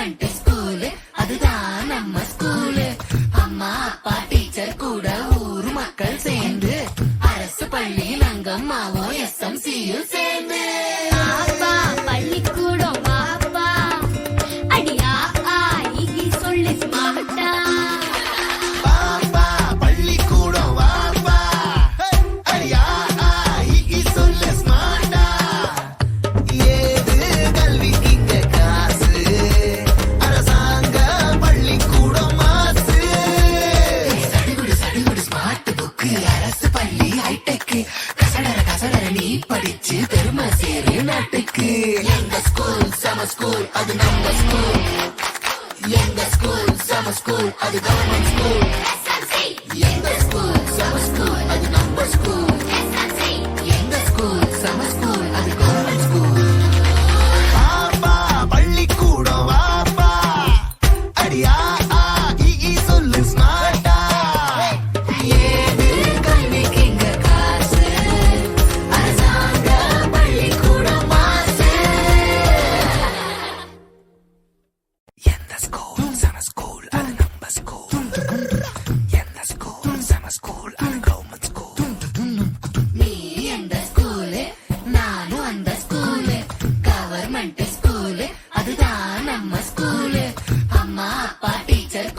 Government school அதுதான் நம்ம school அம்மா அப்பா டீச்சர் கூட ஊரு மக்கள் சேர்ந்து அரசு பள்ளியில் அங்கம்மாவோ எஸ் எம் சியில் சேர்ந்து. எங்க ஸ்கூல் சம ஸ்கூல் அது நம்ம ஸ்கூல் எங்க ஸ்கூல் சம ஸ்கூல் அது கவர்மெண்ட் ஸ்கூல்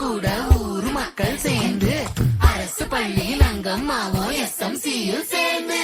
கூட ஊர் மக்கள் சேர்ந்து அரசு பள்ளியில் அங்கம்மாவும் எஸ்எம்சியும் சேர்ந்து.